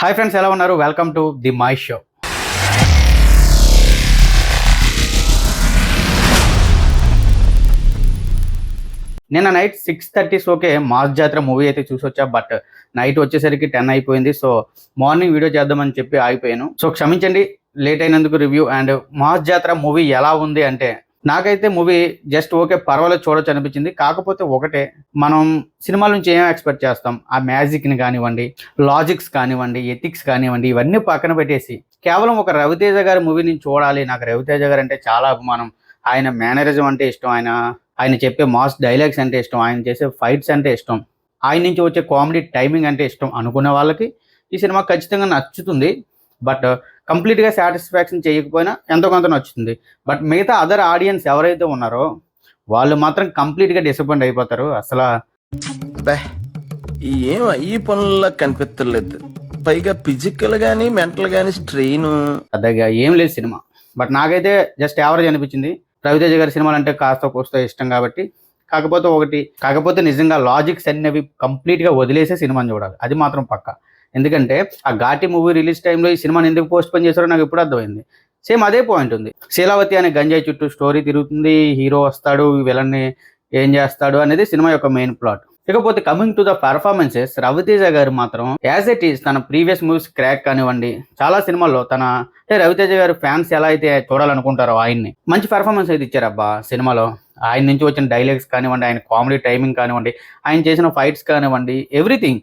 Hi friends ఎలా ఉన్నారు? Welcome to the my show నిన్న night six thirty okay mass Jathara movie అయితే చూసొచ్చా బట్ నైట్ వచ్చేసరికి టెన్ అయిపోయింది. సో మార్నింగ్ వీడియో చేద్దామని చెప్పి ఆగిపోయాను. సో క్షమించండి లేట్ అయినందుకు review and mass Jathara movie ఎలా ఉంది అంటే నాకైతే మూవీ జస్ట్ ఓకే పర్వాలేదు చూడొచ్చు అనిపించింది. కాకపోతే ఒకటే మనం సినిమాల నుంచి ఏం ఎక్స్పెక్ట్ చేస్తాం? ఆ మ్యాజిక్ని కానివ్వండి లాజిక్స్ కానివ్వండి ఎథిక్స్ కానివ్వండి ఇవన్నీ పక్కన పెట్టేసి కేవలం ఒక రవితేజ గారి మూవీని చూడాలి. నాకు రవితేజ గారు అంటే చాలా అభిమానం. ఆయన మేనరిజం అంటే ఇష్టం ఆయన ఆయన చెప్పే మాస్ డైలాగ్స్ అంటే ఇష్టం ఆయన చేసే ఫైట్స్ అంటే ఇష్టం ఆయన నుంచి వచ్చే కామెడీ టైమింగ్ అంటే ఇష్టం అనుకునే వాళ్ళకి ఈ సినిమా ఖచ్చితంగా నచ్చుతుంది. బట్ కంప్లీట్గా సాటిస్ఫాక్షన్ చేయకపోయినా ఎంతో కొంత నచ్చుతుంది. బట్ మిగతా అదర్ ఆడియన్స్ ఎవరైతే ఉన్నారో వాళ్ళు మాత్రం కంప్లీట్గా డిసప్పాయింట్ అయిపోతారు. అసలు ఏం అయ్యి పనుల్లో కనిపించలేదు పైగా ఫిజికల్ గానీ మెంటల్ గానీ స్ట్రెయిన్ పెద్దగా ఏం లేదు సినిమా. బట్ నాకైతే జస్ట్ యావరేజ్ అనిపించింది. రవితేజ గారి సినిమాలు అంటే కాస్త కోస్త ఇష్టం కాబట్టి. కాకపోతే ఒకటి కాకపోతే నిజంగా లాజిక్స్ అన్నవి కంప్లీట్గా వదిలేసే సినిమాని చూడాలి. అది మాత్రం పక్క. ఎందుకంటే ఆ ఘాటి మూవీ రిలీజ్ టైంలో ఈ సినిమాని ఎందుకు పోస్ట్ పోన్ చేశారో నాకు ఇప్పుడు అర్థమైంది. సేమ్ అదే పాయింట్ ఉంది. శీలావతి అనే గంజాయి చుట్టూ స్టోరీ తిరుగుతుంది హీరో వస్తాడు విలన్ని ఏం చేస్తాడు అనేది సినిమా యొక్క మెయిన్ ప్లాట్. ఇకపోతే coming to the performances Ravi Teja గారు మాత్రం యాజ్ ఇట్ ఈస్ తన ప్రీవియస్ మూవీస్ క్రాక్ కానివ్వండి చాలా సినిమాల్లో తన అంటే రవితేజ గారు ఫ్యాన్స్ ఎలా అయితే చూడాలనుకుంటారో ఆయన్ని మంచి పెర్ఫార్మెన్స్ అయితే ఇచ్చారబ్బా సినిమాలో. ఆయన నుంచి వచ్చిన డైలాగ్స్ కానివ్వండి ఆయన కామెడీ టైమింగ్ కానివ్వండి ఆయన చేసిన ఫైట్స్ కానివ్వండి ఎవ్రీథింగ్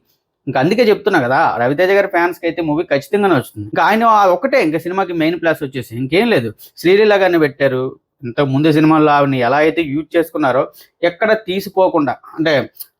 ఇంకా అందుకే చెప్తున్నా కదా రవితేజ గారి ఫ్యాన్స్కి అయితే మూవీ ఖచ్చితంగానే వస్తుంది. ఇంకా ఆయన ఆ ఒకటే ఇంకా సినిమాకి మెయిన్ ప్లస్ వచ్చేసి ఇంకేం లేదు. శ్రీలీల గారిని పెట్టారు. ఇంతకు ముందు సినిమాల్లో ఆవిడని ఎలా అయితే యూజ్ చేసుకున్నారో ఎక్కడ తీసిపోకుండా అంటే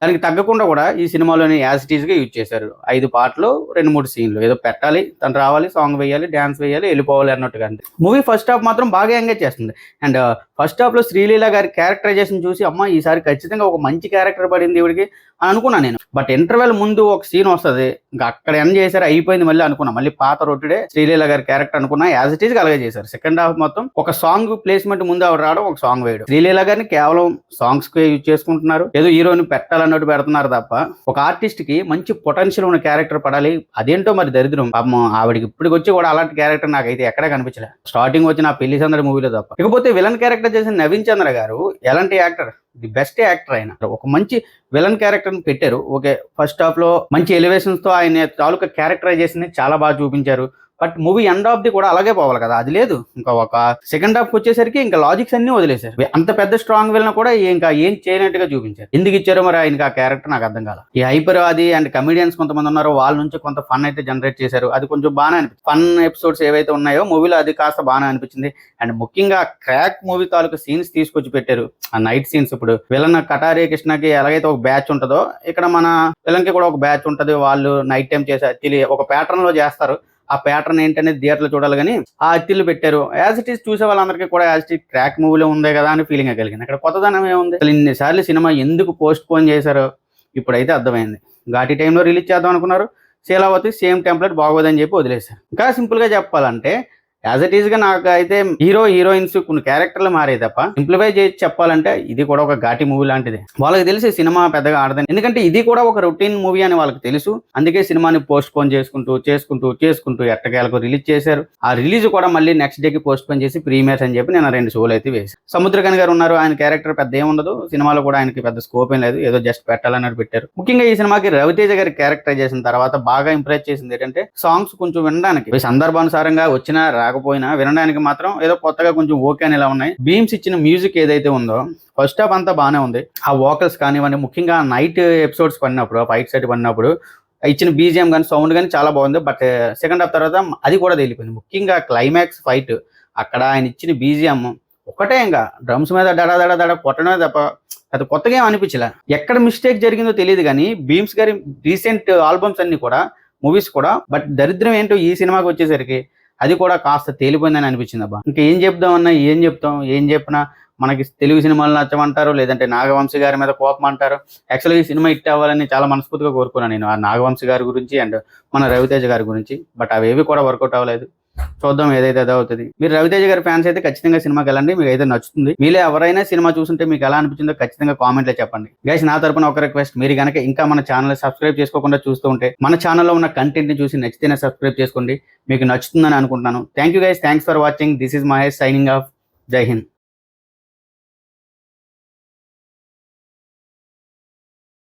దానికి తగ్గకుండా కూడా ఈ సినిమాలోని యాజ్ ఇట్ యూజ్ చేశారు. ఐదు పాటలు రెండు మూడు సీన్లు ఏదో పెట్టాలి తను రావాలి సాంగ్ వేయాలి డ్యాన్స్ వేయాలి వెళ్ళిపోవాలి అన్నట్టుగా అంతే. మూవీ ఫస్ట్ హాఫ్ మాత్రం బాగా ఎంగేజ్ చేస్తుంది. అండ్ ఫస్ట్ హాఫ్లో శ్రీలీల గారి క్యారెక్టరైజేషన్ చూసి అమ్మ ఈసారి ఖచ్చితంగా ఒక మంచి క్యారెక్టర్ పడింది ఇవిడికి అని అనుకున్నాను నేను. బట్ ఇంటర్వెల్ ముందు ఒక సీన్ వస్తుంది. ఇంకా అక్కడ ఎండ్ చేశారు అయిపోయింది మళ్ళీ అనుకున్నా. మళ్ళీ పాత రొట్టుడే శ్రీలీల గారి క్యారెక్టర్ అనుకున్నా యాజ్ ఇట్ ఈస్ అలాగే చేశారు. సెకండ్ హాఫ్ మొత్తం ఒక సాంగ్ ప్లేస్మెంట్ ముందు ఆవిడ రావడం ఒక సాంగ్ వేయడం. శ్రీలీల గారిని కేవలం సాంగ్స్కి యూజ్ చేసుకుంటున్నారు. ఏదో హీరోని పెట్టాలన్నట్టు పెడుతున్నారు తప్ప ఒక ఆర్టిస్ట్కి మంచి పొటెన్షియల్ ఉన్న క్యారెక్టర్ పడాలి అదేంటో మరి దరిద్రం. పాపం ఆవిడకి ఇప్పటికి వచ్చి కూడా అలాంటి క్యారెక్టర్ నాకైతే ఎక్కడ కనిపించలే. స్టార్టింగ్ వచ్చిన పెళ్ళి సందడి మూవీలో తప్ప. ఇకపోతే విలన్ క్యారెక్టర్ చేసిన నవీన్ చంద్ర గారు ఎలాంటి యాక్టర్ ది బెస్ట్ యాక్టర్ ఆయన. ఒక మంచి విలన్ క్యారెక్టర్ పెట్టారు. ఓకే ఫస్ట్ హాఫ్లో మంచి ఎలివేషన్స్తో ఆయన తాలూకా క్యారెక్టరైజేషన్ చాలా బాగా చూపించారు. But movie end of the కూడా అలాగే పోవాలి కదా అది లేదు. ఇంకా ఒక సెకండ్ హాఫ్ వచ్చేసరికి ఇంకా లాజిక్స్ అన్ని వదిలేశారు. అంత పెద్ద స్ట్రాంగ్ వెళ్ళినా కూడా ఇంకా ఏం చేయనట్టుగా చూపించారు. ఎందుకు ఇచ్చారో మరి ఆయనకి ఆ క్యారెక్టర్ నాకు అర్థం కాల. ఈ హైపర్ అది అండ్ కమెడియన్స్ కొంతమంది ఉన్నారు వాళ్ళ నుంచి కొంత ఫన్ అయితే జనరేట్ చేశారు. అది కొంచెం బాగానే అనిపించింది. ఫన్ ఎపిసోడ్స్ ఏవైతే ఉన్నాయో మూవీలో అది కాస్త బాగానే అనిపించింది. అండ్ ముఖ్యంగా క్రాక్ మూవీ తాలూకు సీన్స్ తీసుకొచ్చి పెట్టారు. ఆ నైట్ సీన్స్ ఇప్పుడు విలన్ కటారి కృష్ణకి ఎలాగైతే ఒక బ్యాచ్ ఉంటుందో ఇక్కడ మన విలన్కి కూడా ఒక బ్యాచ్ ఉంటది. వాళ్ళు నైట్ టైం చేసే ఒక ప్యాటర్న్లో చేస్తారు. ఆ ప్యాటర్న్ ఏంటనేది థియేటర్లో చూడాలి కానీ ఆ అత్తిళ్ళు పెట్టారు. యాజ్ ఇట్ ఈస్ చూసే వాళ్ళందరికీ కూడా యాజ్ ఇట్ క్రాక్ మూవీలో ఉందే కదా అని ఫీలింగ్ కలిగింది. అక్కడ కొత్తదనం ఏముంది? అసలు ఇన్నిసార్లు సినిమా ఎందుకు పోస్ట్ పోన్ చేశారో ఇప్పుడైతే అర్థమైంది. ఘాటి టైంలో రిలీజ్ చేద్దాం అనుకున్నారు. శీలావతి సేమ్ టెంప్లెట్ బాగోదని చెప్పి వదిలేశారు. ఇంకా సింపుల్గా చెప్పాలంటే యాజ్ ఇట్ ఈస్గా నాకు అయితే హీరో హీరోయిన్స్ కొన్ని క్యారెక్టర్లు మారే తప్ప సింప్లిఫై చేసి చెప్పాలంటే ఇది కూడా ఒక ఘాటి మూవీ లాంటిది. వాళ్ళకి తెలిసి సినిమా పెద్దగా ఆడదని. ఎందుకంటే ఇది కూడా ఒక రొటీన్ మూవీ అని వాళ్ళకి తెలుసు. అందుకే సినిమాని పోస్ట్ పోన్ చేసుకుంటూ చేసుకుంటూ చేసుకుంటూ ఎట్టకేలకు రిలీజ్ చేశారు. ఆ రిలీజ్ కూడా మళ్ళీ నెక్స్ట్ డేకి పోస్ట్ పోన్ చేసి ప్రీమియర్స్ అని చెప్పి నేను రెండు షోలు అయితే వేసి సముద్రకన్ గారు ఉన్నారు. ఆయన క్యారెక్టర్ పెద్ద ఏముండదు సినిమాలో కూడా ఆయనకి పెద్ద స్కోప్ ఏం లేదు. ఏదో జస్ట్ పెట్టాలన్నట్టు పెట్టారు. ముఖ్యంగా ఈ సినిమాకి రవితేజ గారి క్యారెక్టర్ చేసిన తర్వాత బాగా ఇంప్రెస్ చేసింది ఏంటంటే సాంగ్స్ కొంచెం వినడానికి. సందర్భానుసారంగా వచ్చినా కాకపోయినా వినడానికి మాత్రం ఏదో కొత్తగా కొంచెం ఓకే అని ఇలా ఉన్నాయి. బీమ్స్ ఇచ్చిన మ్యూజిక్ ఏదైతే ఉందో ఫస్ట్ హాఫ్ అంతా బాగానే ఉంది. ఆ వోకల్స్ కానివ్వండి ముఖ్యంగా నైట్ ఎపిసోడ్స్ పడినప్పుడు ఫైట్ సైడ్ పడినప్పుడు ఇచ్చిన బీజిఎం కానీ సౌండ్ కానీ చాలా బాగుంది. బట్ సెకండ్ హాఫ్ తర్వాత అది కూడా తేలిపోయింది. ముఖ్యంగా క్లైమాక్స్ ఫైట్ అక్కడ ఆయన ఇచ్చిన బీజిఎం ఒకటే ఇంకా. డ్రమ్స్ మీద దడ దడ దడ కొట్టడమే తప్ప అది కొత్తగా ఏం అనిపించలే. ఎక్కడ మిస్టేక్ జరిగిందో తెలియదు కానీ బీమ్స్ గారి రీసెంట్ ఆల్బమ్స్ అన్ని కూడా మూవీస్ కూడా. బట్ దరిద్రం ఏంటో ఈ సినిమాకి వచ్చేసరికి అది కూడా కాస్త తేలిపోయిందని అనిపించింది అబ్బా. ఇంకా ఏం చెప్దామన్నా ఏం చెప్తాం ఏం చెప్పినా మనకి తెలుగు సినిమాలు నచ్చమంటారు లేదంటే నాగవంశి గారి మీద కోపం అంటారు. యాక్చువల్గా ఈ సినిమా హిట్ అవ్వాలని చాలా మనస్ఫూర్తిగా కోరుకున్నాను నేను ఆ నాగవంశి గారి గురించి అండ్ మన రవితేజ గారి గురించి. బట్ అవేవి కూడా వర్కౌట్ అవ్వలేదు. చూద్దాం ఏదైతే అదే అవుతుంది. మీరు రవితేజ గారి ఫ్యాన్స్ అయితే ఖచ్చితంగా సినిమాకి వెళ్ళండి మీకు అయితే నచ్చుతుంది. మీలో ఎవరైనా సినిమా చూస్తుంటే మీకు ఎలా అనిపించిందో ఖచ్చితంగా కామెంట్లో చెప్పండి. గైస్ నా తరపున ఒక రిక్వెస్ట్ మీరు కనుక ఇంకా మన ఛానల్ సబ్స్క్రైబ్ చేసుకోకుండా చూస్తూ ఉంటే మన ఛానల్లో ఉన్న కంటెంట్ని చూసి నచ్చితేనే సబ్స్క్రైబ్ చేసుకోండి. మీకు నచ్చుతుందని అనుకుంటున్నాను. Thank you guys thanks for watching this is Mahesh signing off జై హింద్